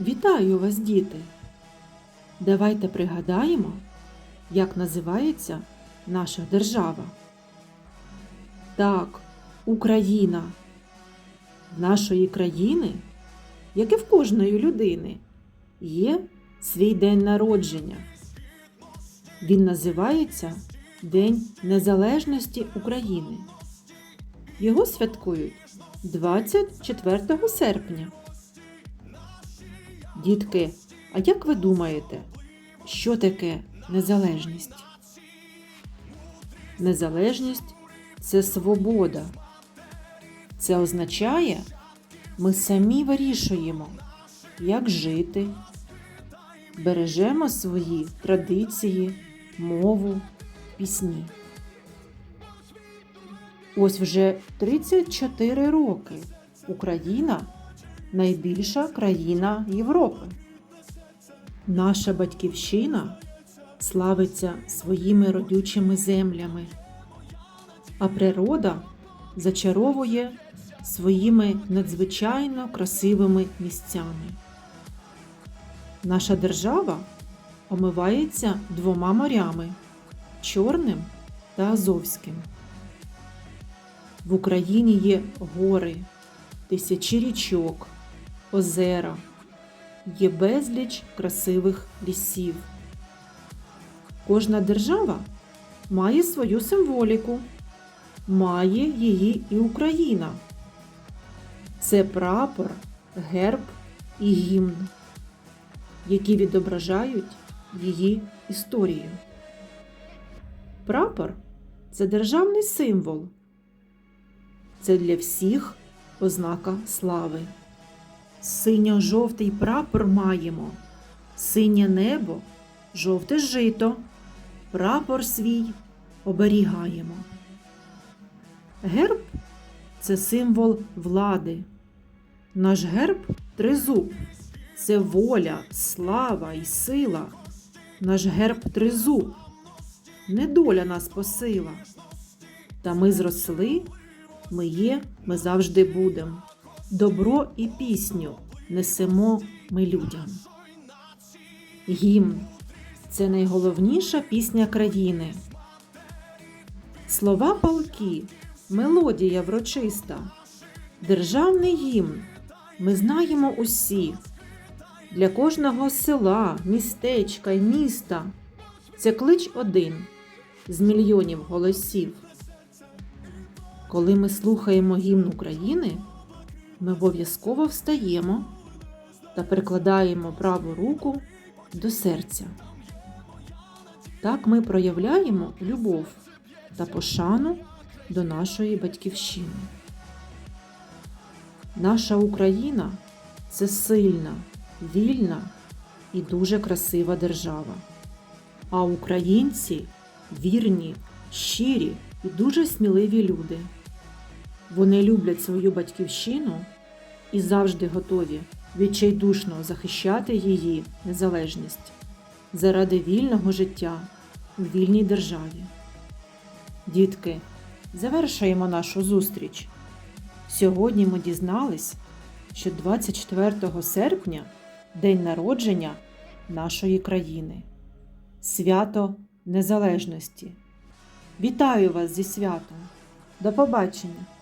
Вітаю вас, діти! Давайте пригадаємо, як називається наша держава. Так, Україна. В нашої країни, як і в кожної людини, є свій день народження. Він називається День Незалежності України. Його святкують 24 серпня. Дітки, а як ви думаєте, що таке незалежність? Незалежність це свобода. Це означає, ми самі вирішуємо, як жити, бережемо свої традиції, мову, пісні. Ось вже 34 роки Україна найбільша країна Європи. Наша батьківщина славиться своїми родючими землями, а природа зачаровує своїми надзвичайно красивими місцями. Наша держава омивається двома морями Чорним та Азовським. В Україні є гори, тисячі річок, озера, є безліч красивих лісів. Кожна держава має свою символіку, має її і Україна. Це прапор, герб і гімн, які відображають її історію. Прапор це державний символ. Це для всіх ознака слави. Синьо-жовтий прапор маємо, синє небо, жовте жито, прапор свій оберігаємо. Герб це символ влади. Наш герб тризуб це воля, слава і сила. Наш герб тризуб, недоля нас посила. Та ми зросли, ми є, ми завжди будем. Добро і пісню несемо ми людям. Гімн це найголовніша пісня країни. Слова палки, мелодія врочиста, державний гімн ми знаємо усі. Для кожного села, містечка й міста це клич один з мільйонів голосів. Коли ми слухаємо гімн України, ми обов'язково встаємо та прикладаємо праву руку до серця. Так ми проявляємо любов та пошану до нашої батьківщини. Наша Україна це сильна, вільна і дуже красива держава. А українці вірні, щирі і дуже сміливі люди. Вони люблять свою батьківщину і завжди готові відчайдушно захищати її незалежність заради вільного життя у вільній державі. Дітки, завершуємо нашу зустріч. Сьогодні ми дізнались, що 24 серпня день народження нашої країни, свято Незалежності. Вітаю вас зі святом! До побачення!